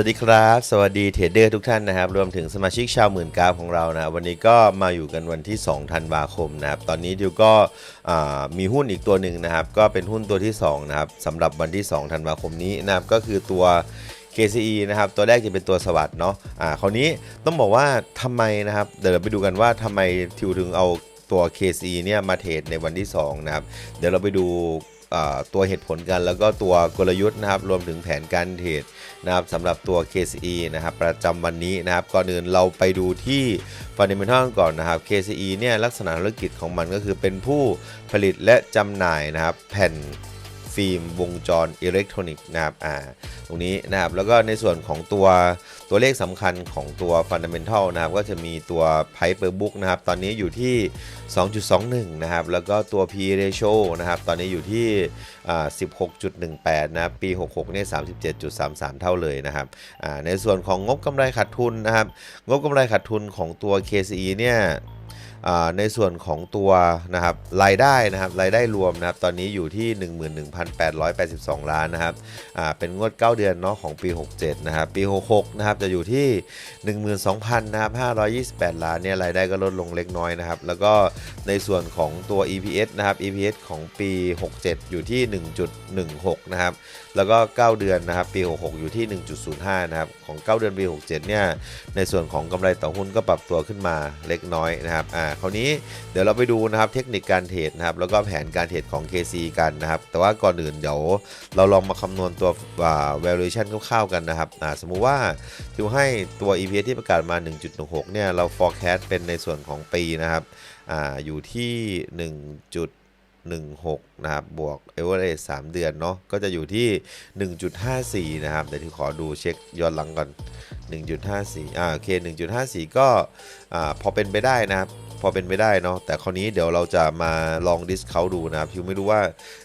วัสดีครับ สวัสดีเทรดเดอร์ทุกท่านนะครับ รวมถึงสมาชิกชาวหมื่นกาของเรานะวันนี้ก็มาอยู่กันวันที่ 2 ธันวาคมนะครับตอนนี้ดิวก็มีหุ้นอีกตัวหนึ่งนะครับ ก็เป็นหุ้นตัวที่2นะครับสำหรับวันที่ 2 ธันวาคมนี้นะครับก็คือตัว KCE นะครับตัวแรกจะเป็นตัวสวัสด์เนาะอ่าคราวนี้ต้องบอกว่าทำไมนะครับเดี๋ยวเราไปดูกันว่าทำไมทิวถึงเอาตัว KCE เนี่ยมาเทรดในวันที่2นะครับเดี๋ยวเราไปดูตัวเหตุผลกันแล้วก็ตัวกลยุทธ์นะครับรวมถึงแผนการเทรด นะครับสำหรับตัว KCE นะครับประจำวันนี้นะครับก่อนอื่นเราไปดูที่ Fundamental ก่อนนะครับ KCE เนี่ยลักษณะธุรกิจของมันก็คือเป็นผู้ผลิตและจำหน่ายนะครับแผ่น ฟิล์ม วงจรอิเล็กทรอนิกส์นะครับอ่าตรงนี้นะครับแล้วก็ในส่วนของตัวตัวเลขสำคัญของตัว Fundamental นะครับก็จะมีตัว Price per book นะครับตอนนี้อยู่ที่ 2.21 นะครับแล้วก็ตัว P ratio นะครับตอนนี้อยู่ที่ 16.18 นะครับปี 66 เนี่ย 37.33 เท่าเลยนะครับในส่วนของงบกำไรขาดทุนนะครับงบกำไรขาดทุนของตัว KCE เนี่ย ในส่วนของตัวนะครับรายได้นะครับรายได้รวมนะครับตอนนี้อยู่ที่ 11,882 ล้านนะครับเป็นงวด 9 เดือนเนาะของปี 67 นะครับปี 66 นะครับจะอยู่ที่ 12,000นะครับ528 ล้านเนี่ยรายได้ก็ลดลงเล็กน้อยนะครับแล้วก็ในส่วนของตัว EPS นะครับ EPS ของปี 67 อยู่ที่ 1.16 นะครับแล้วก็ 9 เดือนนะครับปี 66 อยู่ที่ 1.05 นะครับของ 9 เดือนปี 67 เนี่ยในส่วนของกำไรต่อหุ้นก็ปรับตัวขึ้นมาเล็กน้อยนะครับอ่าคราวนี้เดี๋ยวเราไปดูนะครับเทคนิคการเทรดนะครับแล้วก็แผนการเทรดของ KC กันนะครับ แต่ว่าก่อนอื่นเดี๋ยวเราลองมาคำนวณตัว valuation คร่าวๆกันนะครับสมมุติว่าทิวให้ตัว EPS ที่ประกาศมา 1.16 เนี่ยเรา forecast เป็นในส่วนของปีนะครับออยู่ที่ 1. 16 นะครับ บวก average 3 เดือน เนาะ ก็จะอยู่ที่ 1.54 นะครับ เดี๋ยวที่ขอดูเช็คย้อนหลังก่อน 1.54 อ่า โอเค 1.54 ก็ อ่า พอเป็นไปได้นะครับ พอเป็นไม่ได้เนาะแต่คราวนี้เดี๋ยวเราจะมาลองดิสเขาดูนะครับทิวไม่รู้ว่า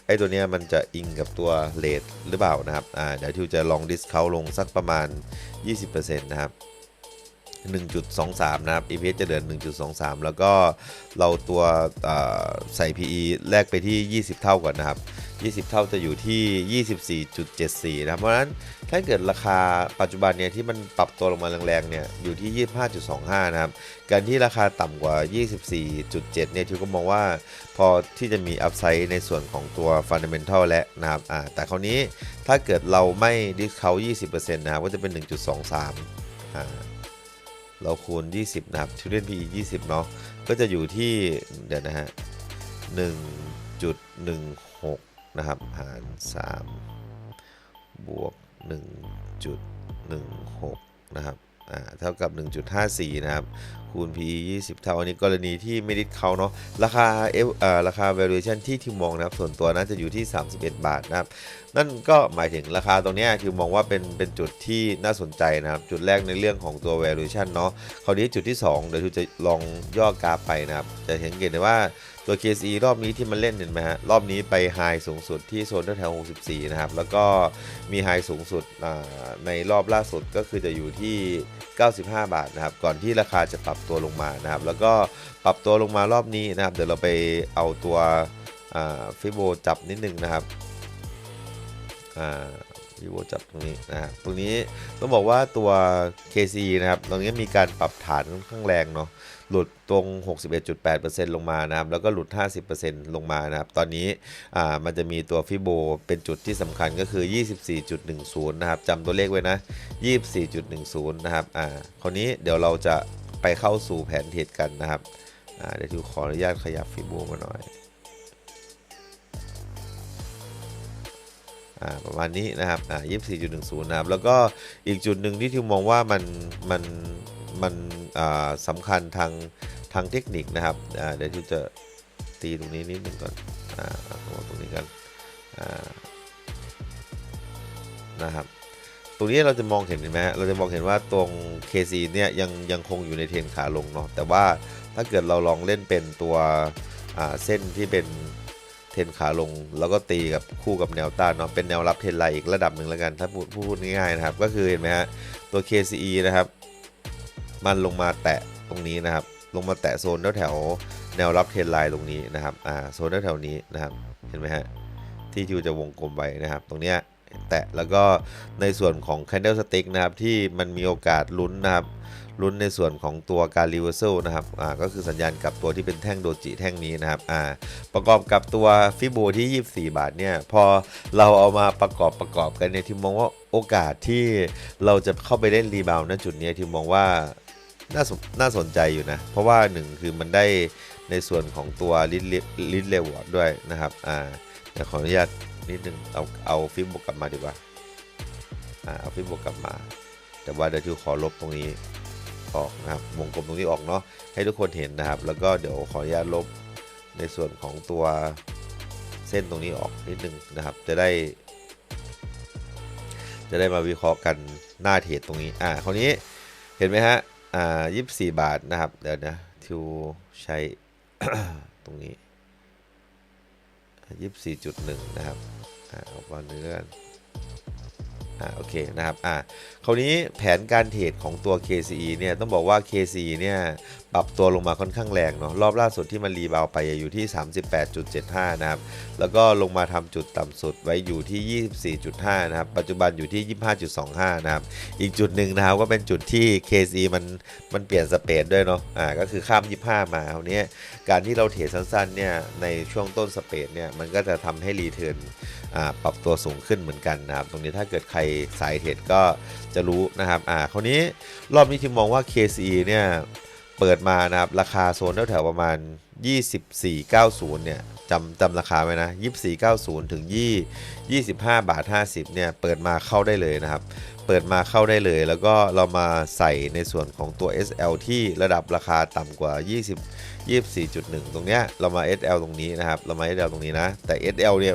ไอ้ตัวเนี้ยมันจะอิงกับตัวเลทหรือเปล่านะครับอ่าเดี๋ยวทิวจะลองดิสเขาลงสักประมาณ 20%นะครับ 1.23 นะครับ EPS จะเดือน 1.23 แล้วก็เราตัวเอ่อใส่ PE แลกไปที่ 20 เท่าก่อนนะครับ 20 เท่าจะอยู่ที่ 24.74 นะครับ เพราะฉะนั้นถ้าเกิดราคาปัจจุบันเนี่ยที่มันปรับตัวลงมาแรงๆเนี่ยอยู่ที่ 25.25 นะครับ การที่ราคาต่ำกว่า 24.7 เนี่ยทิวก็มองว่าพอที่จะมีอัพไซด์ในส่วนของตัว Fundamental และนะครับแต่คราวนี้ถ้าเกิดเราไม่ดิสเขา20%นะครับก็จะเป็น 1.23อ่า เราคูณ 20 นะครับ Student PE 20 เนาะ ก็จะอยู่ที่ เดี๋ยวนะฮะ 1.16 นะครับ หาร 3 บวก 1.16 นะครับ อ่า เท่ากับ 1.54 นะครับ คูณ PE 20 เท่าอันนี้กรณีที่ไม่ได้เขาเนาะราคาเอฟอ่าราคา valuation ที่ทิวมองนะครับส่วนตัวน่าจะอยู่ที่ 31 บาทนะครับนั่นก็หมายถึงราคาตรงนี้ทิวมองว่าเป็นเป็นจุดที่น่าสนใจนะครับ จุดแรกในเรื่องของตัว valuation เนาะคราวนี้จุดที่ 2 เดี๋ยวทิวจะลองย่อกราฟไปนะครับ จะเห็นเห็นได้ว่าตัว KCE รอบนี้ที่มันเล่นเห็นไหมฮะรอบนี้ไปไฮสูงสุดที่โซนแถว64 นะครับ แล้วก็มีไฮสูงสุดในรอบล่าสุดก็คือจะอยู่ที่ 95 บาทนะครับ ก่อนที่ราคาจะปรับตัวลงมานะครับ แล้วก็ปรับตัวลงมารอบนี้นะครับ เดี๋ยวเราไปเอาตัวฟิโบจับนิดนึงนะครับอ่าวิโวจับตรงนี้นะฮะตรงนี้ต้องบอกว่าตัว KC นะครับ ตรงนี้มีการปรับฐานค่อนข้างแรงเนาะหลุดตรง 61.8%ลงมานะครับ แล้วก็หลุด 50%ลงมานะครับ ตอนนี้อ่ามันจะมีตัวฟิโบเป็นจุดที่สำคัญก็คือ 24.10 นะครับจำตัวเลขไว้นะ 24.10 นะครับอ่าคราวนี้เดี๋ยวเราจะ ไปเข้าสู่แผนเทรดกันนะครับเดี๋ยวทิวขออนุญาตขยับฟิโบมาหน่อยอ่าประมาณนี้นะครับอ่า24.10นะครับ แล้วก็อีกจุดหนึ่งที่ทิวมองว่ามันมันมันอ่าสำคัญทางทางเทคนิคนะครับ เดี๋ยวทิวจะตีตรงนี้นิดหนึ่งก่อนอ่าตรงนี้กันอ่านะครับ รงนี้เราจะมองเห็นเห็นไหมฮะเราจะมองเห็นว่าตรง KC เนี่ยยังยังคงอยู่ในเทรนขาลงเนาะแต่ว่าถ้าเกิดเราลองเล่นเป็นตัวเส้นที่เป็นเทรนขาลงแล้วก็ตีกับคู่กับแนวต้านเนาะเป็นแนวรับเทรนไลอีกระดับหนึ่งแล้วกัน ถ้าพูดพูดง่ายๆนะครับ ก็คือเห็นไหมฮะตัว KCE นะครับ มันลงมาแตะตรงนี้นะครับ ลงมาแตะโซนแถวๆแนวรับเทรนไลตรงนี้นะครับอ่าโซนแถวๆนี้นะครับเห็นไหมฮะที่ทิวจะวงกลมไว้นะครับ ตรงเนี้ย แตะ แล้วก็ในส่วนของ Candle Stick นะครับที่มันมีโอกาสลุ้นนะครับลุ้นในส่วนของตัวการ Reversal นะครับอ่าก็คือสัญญาณกลับตัวที่เป็นแท่งโดจิแท่งนี้นะครับอ่าประกอบกับตัวฟิโบที่ 24 บาทเนี่ยพอเราเอามาประกอบประกอบกันเนี่ยที่มองว่าโอกาสที่เราจะเข้าไปเล่นรีบาวน์ณจุดนี้ที่มองว่าน่าสน่าสนใจอยู่นะ เพราะว่าหนึ่งคือมันได้ในส่วนของตัวลิทลิทเลวอร์ดด้วยนะครับอ่าเดี๋ยวขออนุญาต นิดนึงเอาเอาฟิบวกกลับมาดีกว่าอ่าเอาฟิบวกกลับมา แต่ว่าเดี๋ยวทิวขอลบตรงนี้ออกนะครับวงกลมตรงนี้ออกเนาะให้ทุกคนเห็นนะครับ แล้วก็เดี๋ยวขออนุญาตลบในส่วนของตัวเส้นตรงนี้ออกนิดนึงนะครับ จะได้ จะได้มาวิเคราะห์กันหน้าเทรดตรงนี้อ่าคราวนี้เห็นไหมฮะอ่ายี่สี่บาทนะครับเดี๋ยวนะทิวใช้ตรงนี้ ยี่สี่จุดหนึ่งนะครับอ่าเอาก่อนเนื้อกันอ่าโอเคนะครับอ่า คราวนี้แผนการเทรดของตัว KCE เนี่ยต้องบอกว่า KCE เนี่ยปรับตัวลงมาค่อนข้างแรงเนาะรอบล่าสุดที่มันรีบาวไปอยู่ที่ 38.75 นะครับ แล้วก็ลงมาทำจุดต่ำสุดไว้อยู่ที่ 24.5 นะครับ ปัจจุบันอยู่ที่ 25.25 นะครับ อีกจุดหนึ่งนะครับก็เป็นจุดที่ KCE มันมันเปลี่ยนสเปดด้วยเนาะอ่าก็คือข้าม 25 มาคราวนี้การที่เราเทรดสั้นๆเนี่ยในช่วงต้นสเปดเนี่ยมันก็จะทำให้รีเทิร์นอ่าปรับตัวสูงขึ้นเหมือนกันนะครับตรงนี้ถ้าเกิดใครสายเทรดก็จะรู้นะครับอ่าคราวนี้รอบนี้ที่มองว่า KCE เนี่ยเปิดมานะครับราคาโซนแถวๆประมาณ 2490 เนี่ยจำจำราคาไว้นะ 2490 ถึง2 25 บาท 50 เนี่ยเปิดมาเข้าได้เลยนะครับ เปิดมาเข้าได้เลย แล้วก็เรามาใส่ในส่วนของตัว SL ที่ระดับราคาต่ำกว่า 20 24.1 ตรงเนี้ยเรามา SL ตรงนี้นะครับ เรามา SL ตรงนี้นะ แต่ SL เนี่ย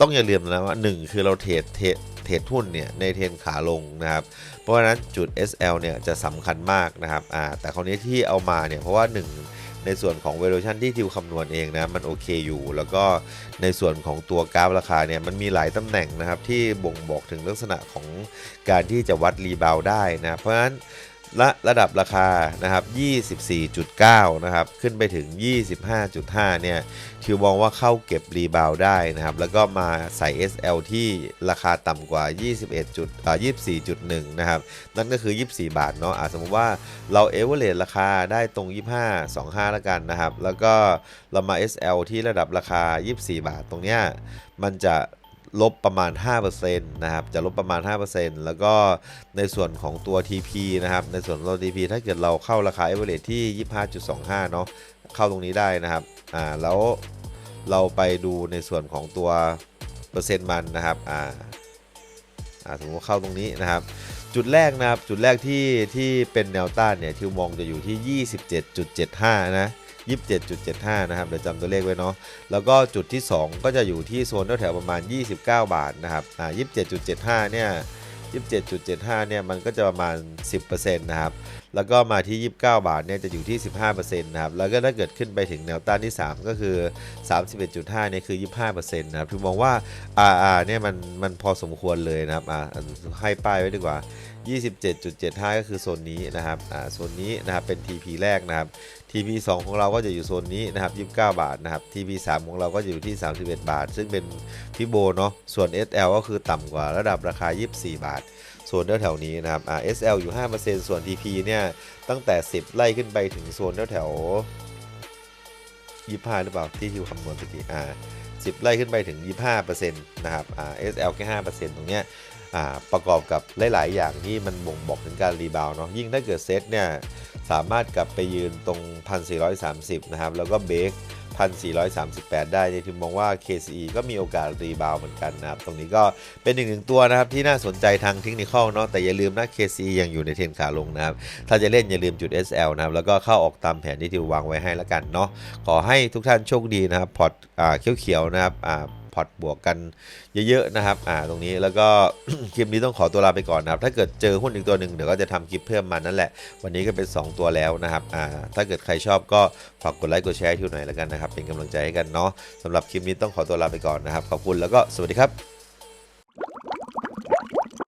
ต้องอย่าลืมนะว่า 1 คือเราเทรดเทรด เทรดหุ้นเนี่ยในเทรนขาลงนะครับ เพราะฉะนั้นจุด SL เนี่ยจะสำคัญมากนะครับอ่าแต่คราวนี้ที่เอามาเนี่ยเพราะว่า 1 ในส่วนของ valuation ที่ทิวคำนวณเองนะมันโอเคอยู่ แล้วก็ในส่วนของตัวกราฟราคาเนี่ยมันมีหลายตำแหน่งนะครับที่บ่งบอกถึงลักษณะของการที่จะวัดรีบาวได้นะเพราะฉะนั้น ละระดับราคานะครับ 24.9 นะครับ ขึ้นไปถึง 25.5 เนี่ย ทิวมองว่าเข้าเก็บรีบาวได้นะครับ แล้วก็มาใส่ SL ที่ราคาต่ำกว่า 21จุดอ่า24.1 นะครับ นั่นก็คือ 24 บาทเนาะอาสมมติว่าเราเอเวอเรราคาได้ตรง 25 25 แล้วกันนะครับ แล้วก็เรามา SL ที่ระดับราคา 24 บาทตรงเนี้ย มันจะ ลบประมาณ 5%นะครับ จะลบประมาณ 5%แล้วก็ในส่วนของตัว TP นะครับ ในส่วนตัว TP ถ้าเกิดเราเข้าราคา average ที่ 25.25 เนาะ เข้าตรงนี้ได้นะครับ อ่า แล้วเราไปดูในส่วนของตัวเปอร์เซ็นต์มันนะครับ อ่า อ่าสมมติว่าเข้าตรงนี้นะครับจุดแรกนะครับ จุดแรกที่ที่เป็นแนวต้านเนี่ยทิวมองจะอยู่ที่ 27.75 นะ 27.75 นะครับเดี๋ยวจำตัวเลขไว้เนาะแล้วก็จุดที่ 2 ก็จะอยู่ที่โซนแถวๆประมาณ 29 บาทนะครับอ่า27.75 เนี่ย27.75 เนี่ยมันก็จะประมาณ 10%นะครับ แล้วก็มาที่ 29 บาทเนี่ยจะอยู่ที่ 15%นะครับ แล้วก็ถ้าเกิดขึ้นไปถึงแนวต้านที่ 3 ก็คือ 31.5 เนี่ยคือ 25%นะครับทิวมองว่า RR เนี่ยมันมันพอสมควรเลยนะครับ อ่าให้ป้ายไว้ดีกว่า 27.75 ก็คือโซนนี้นะครับอ่าโซนนี้นะครับเป็น TP แรกนะครับ TP 2 ของเราก็จะอยู่โซนนี้นะครับ29 บาทนะครับ TP 3 ของเราก็จะอยู่ที่ 31 บาท ซึ่งเป็นฟิโบเนาะส่วน SL ก็คือต่ำกว่าระดับราคา 24 บาทโซนแถวๆนี้นะครับอ่า SL อยู่ 5%ส่วน TP เนี่ยตั้งแต่ 10 ไล่ขึ้นไปถึงโซนแถวๆ25 หรือเปล่าที่ทิวคำนวณเมื่อกี้อ่า10 ไล่ขึ้นไปถึง 25%นะครับอ่า SL แค่ 5%ตรงเนี้ย ประกอบกับหลาย ๆ อย่างที่มันบ่งบอกถึงการรีบาวเนาะยิ่งถ้าเกิดเซตเนี่ยสามารถกลับไปยืนตรง 1,430 นะครับ แล้วก็เบรก1,438 ได้ในที่มองว่า KCE ก็มีโอกาสรีบาวเหมือนกันนะครับ ตรงนี้ก็เป็นหนึ่งหนึ่งตัวนะครับ ที่น่าสนใจทางเทคนิคเนาะแต่อย่าลืมนะ KCE ยังอยู่ในเทรนขาลงนะครับ ถ้าจะเล่นอย่าลืมจุด SL นะครับ แล้วก็เข้าออกตามแผนที่ทิววางไว้ให้แล้วกันเนาะขอให้ทุกท่านโชคดีนะครับ พอร์ตเขียวๆนะครับ พอตบวกกันเยอะๆนะครับอ่าตรงนี้แล้วก็คลิปนี้ต้องขอตัวลาไปก่อนนะครับ ถ้าเกิดเจอหุ้นอีกตัวหนึ่งเดี๋ยวก็จะทำคลิปเพิ่มมานั่นแหละ วันนี้ก็เป็น 2 ตัวแล้วนะครับอ่าถ้าเกิดใครชอบก็ฝากกดไลค์กดแชร์ให้ทิวหน่อยแล้วกันนะครับเป็นกำลังใจให้กันเนาะสำหรับคลิปนี้ต้องขอตัวลาไปก่อนนะครับขอบคุณแล้วก็สวัสดีครับ